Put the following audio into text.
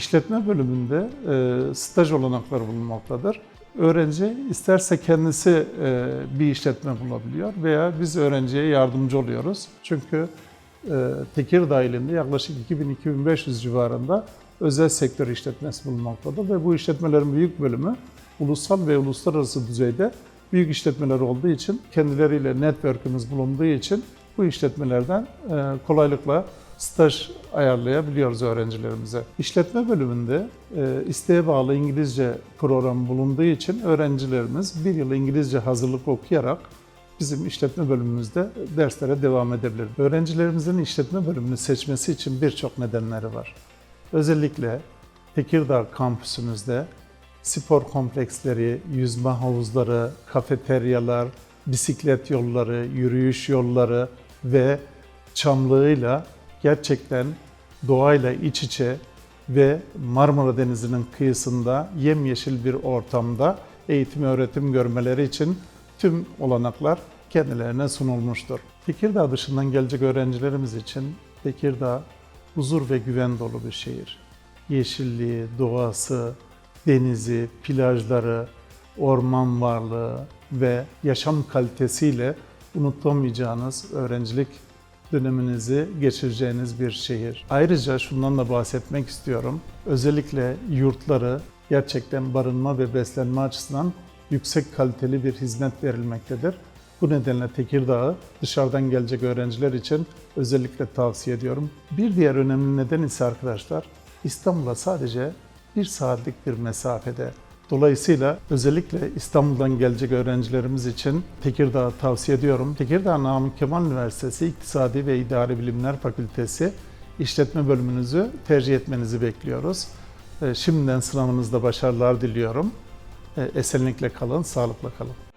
İşletme bölümünde e, staj olanakları bulunmaktadır. Öğrenci isterse kendisi e, bir işletme bulabiliyor veya biz öğrenciye yardımcı oluyoruz. Çünkü e, Tekirdağ ilinde yaklaşık 2000-2500 civarında özel sektör işletmesi bulunmaktadır ve bu işletmelerin büyük bölümü ulusal ve uluslararası düzeyde büyük işletmeler olduğu için kendileriyle network'ümüz bulunduğu için bu işletmelerden e, kolaylıkla staj ayarlayabiliyoruz öğrencilerimize. İşletme bölümünde e, isteğe bağlı İngilizce program bulunduğu için öğrencilerimiz bir yıl İngilizce hazırlık okuyarak bizim işletme bölümümüzde derslere devam edebilir. Öğrencilerimizin işletme bölümünü seçmesi için birçok nedenleri var. Özellikle Tekirdağ kampüsümüzde spor kompleksleri, yüzme havuzları, kafeteryalar, bisiklet yolları, yürüyüş yolları ve çamlığıyla gerçekten doğayla iç içe ve Marmara Denizi'nin kıyısında yemyeşil bir ortamda eğitim öğretim görmeleri için tüm olanaklar kendilerine sunulmuştur. Tekirdağ dışından gelecek öğrencilerimiz için Tekirdağ huzur ve güven dolu bir şehir. Yeşilliği, doğası, denizi, plajları, orman varlığı ve yaşam kalitesiyle unutamayacağınız öğrencilik döneminizi geçireceğiniz bir şehir. Ayrıca şundan da bahsetmek istiyorum. Özellikle yurtları gerçekten barınma ve beslenme açısından yüksek kaliteli bir hizmet verilmektedir. Bu nedenle Tekirdağ'ı dışarıdan gelecek öğrenciler için özellikle tavsiye ediyorum. Bir diğer önemli neden ise arkadaşlar İstanbul'a sadece bir saatlik bir mesafede. Dolayısıyla özellikle İstanbul'dan gelecek öğrencilerimiz için Tekirdağ'ı tavsiye ediyorum. Tekirdağ Namık Kemal Üniversitesi İktisadi ve İdari Bilimler Fakültesi işletme bölümünüzü tercih etmenizi bekliyoruz. Ee, Şimdiden sınavınızda başarılar diliyorum. Ee, Esenlikle kalın, sağlıkla kalın.